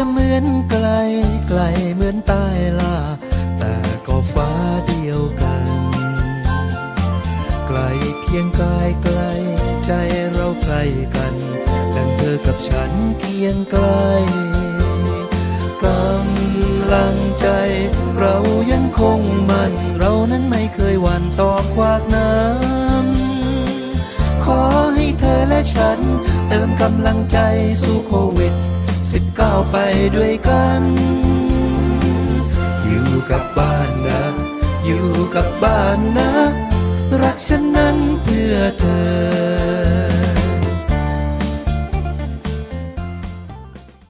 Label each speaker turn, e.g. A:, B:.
A: จะเหมือนไกลไกลเหมือนใต้ลาแต่ก็ฟ้าเดียวกัน ไกลเพียงกายไกล ใจเราใกล้กันดังเธอกับฉันเคียงไกลกำลังใจ เรายังคงมันเรานั้นไม่เคยหวั่นต่อควากน้ำขอให้เธอและฉัน เติมกำลังใจสู้โควิด19 ไปด้วยกัน อยู่กับบ้านนะ อยู่กับบ้านนะ รักฉันนั้นเพื่อเธอ